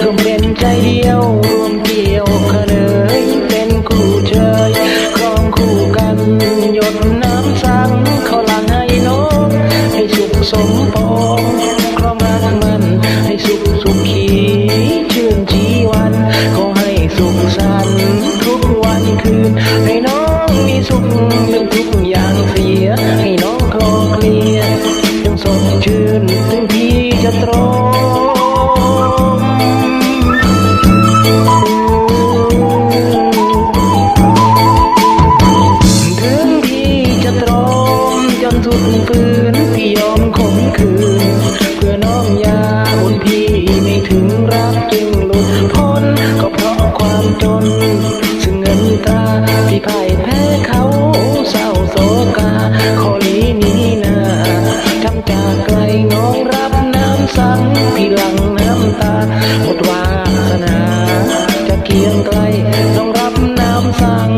รวมเป็นใจเดียว ลูกปืนที่ยอมข่มขืน เพื่อน้องยาบนพี่ไม่ถึงรักจึงหลุดพ้น ก็เพราะความจน ซึ่งเงินตาที่พ่ายแพ้เขาเศร้าโศกาขอลีนีนาทำจากไกลงองรับน้ำสังที่หลังน้ำตาหดวาสนา จะเกียงไกลต้องรับน้ำสัง